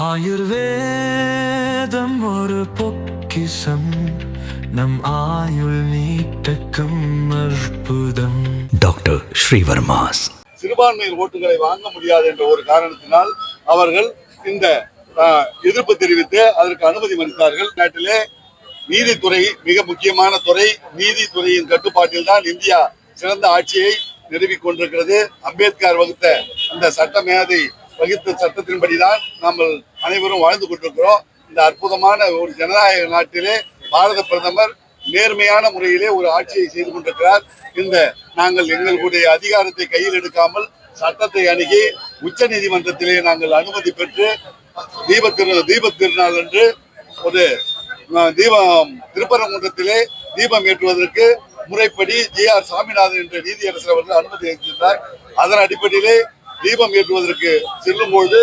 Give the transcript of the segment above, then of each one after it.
ஆயுர்வேதம் ஒரு பொக்கிசம் நம் ஆயுள் நீட்டக்கும் அற்புதம். டாக்டர் ஸ்ரீவர்மாஸ். சிறுபான்மையின் ஓட்டுகளை வாங்க முடியாது என்ற ஒரு காரணத்தினால் அவர்கள் இந்த எதிர்ப்பு தெரிவித்து அதற்கு அனுமதி மறுத்தார்கள். நாட்டிலே நீதித்துறை மிக முக்கியமான துறை. நீதித்துறையின் கட்டுப்பாட்டில் தான் இந்தியா சிறந்த ஆட்சியை நிறுவிக் கொண்டிருக்கிறது. அம்பேத்கர் வகுத்த அந்த சட்ட மேதை வகித்த சட்டத்தின்படிதான் நாம் அனைவரும் வாழ்ந்து கொண்டிருக்கிறோம். இந்த அற்புதமான ஒரு ஜனநாயக நாட்டிலே பாரத பிரதமர் நேர்மையான முறையிலே ஒரு ஆட்சியை செய்து கொண்டிருக்கிறார். இந்த நாங்கள் எங்களுடைய அதிகாரத்தை கையில் எடுக்காமல் சட்டத்தை அணுகி உச்ச நீதிமன்றத்திலே நாங்கள் அனுமதி பெற்று தீப திரு தீப திருநாள் அன்று ஒரு தீபம் திருப்பரங்குன்றத்திலே தீபம் ஏற்றுவதற்கு முறைப்படி ஜி ஆர் சாமிநாதன் என்ற நீதியரசர் அவர்கள் அனுமதி அளித்திருந்தார். அதன் அடிப்படையிலே தீபம் ஏற்றுவதற்கு செல்லும் பொழுது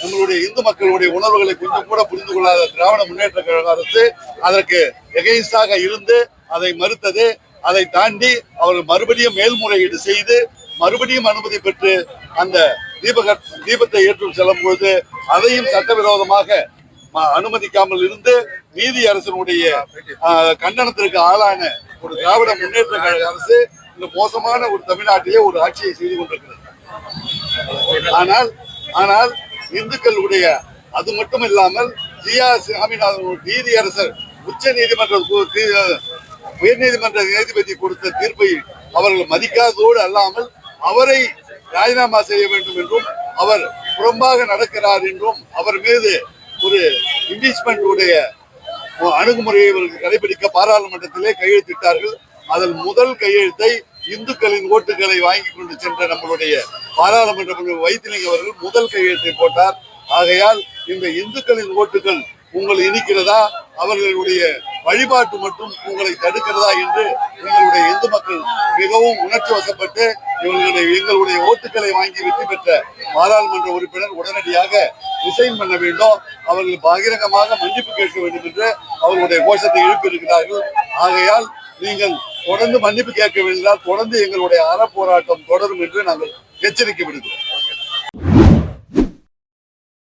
நம்மளுடைய இந்து மக்களுடைய உணர்வுகளை கொஞ்சம் கூட புரிந்து கொள்ளாத திராவிட முன்னேற்ற கழக அரசு அதற்கு எகைன்ஸ்டாக இருந்து அதை மறுத்தது அதை தாண்டி அவர்கள் மறுபடியும் மேல்முறையீடு செய்து மறுபடியும் அனுமதி பெற்று அந்த தீபக தீபத்தை ஏற்றும் செல்லும் பொழுது அதையும் சட்டவிரோதமாக ம- அனுமதிக்காமல் இருந்து நீதி அரசனுடைய கண்டனத்திற்கு ஆளான ஒரு திராவிட முன்னேற்ற கழக அரசு இந்த மோசமான ஒரு தமிழ்நாட்டிலே ஒரு ஆட்சியை செய்து கொண்டிருக்கிறது. ஆனால் ஆனால் இந்துக்களுடைய அது மட்டும் இல்லாமல் ஜி சாமிநாதன் நீதியரசர் உச்ச நீதிமன்ற உயர் நீதிமன்ற நீதிபதி கொடுத்த தீர்ப்பை அவர்கள் மதிக்காததோடு அல்லாமல் அவரை ராஜினாமா செய்ய வேண்டும் என்றும் அவர் புறம்பாக நடக்கிறார் என்றும் அவர் மீது ஒரு இம்பீச்மெண்ட் உடைய அணுகுமுறையை இவர்கள் கடைபிடிக்க பாராளுமன்றத்திலே கையெழுத்திட்டார்கள். அதில் முதல் கையெழுத்தை இந்துக்களின் ஓட்டுகளை வாங்கி கொண்டு சென்ற நம்மளுடைய பாராளுமன்ற வைத்திலிங்க அவர்கள் முதல் கையெழுத்தை போட்டார். ஆகையால் இந்த இந்துக்களின் ஓட்டுகள் உங்களை இனிக்கிறதா? அவர்களுடைய வழிபாட்டு மட்டும் உங்களை தடுக்கிறதா என்று எங்களுடைய இந்து மக்கள் மிகவும் உணர்ச்சி வசப்பட்டு இவர்களுடைய எங்களுடைய ஓட்டுகளை வாங்கி வெற்றி பெற்ற பாராளுமன்ற உறுப்பினர் உடனடியாக ரிசைன் பண்ண வேண்டும். அவர்கள் பகிரங்கமாக மன்னிப்பு கேட்க வேண்டும் என்று அவர்களுடைய கோஷத்தை எழுப்பியிருக்கிறார்கள். ஆகையால் நீங்கள் தொடர்ந்து மன்னிப்பு கேட்க வேண்டியதால் தொடர்ந்து எங்களுடைய அறப்போராட்டம் தொடரும் என்று நாங்கள் எச்சரிக்கை விடுகிறோம்.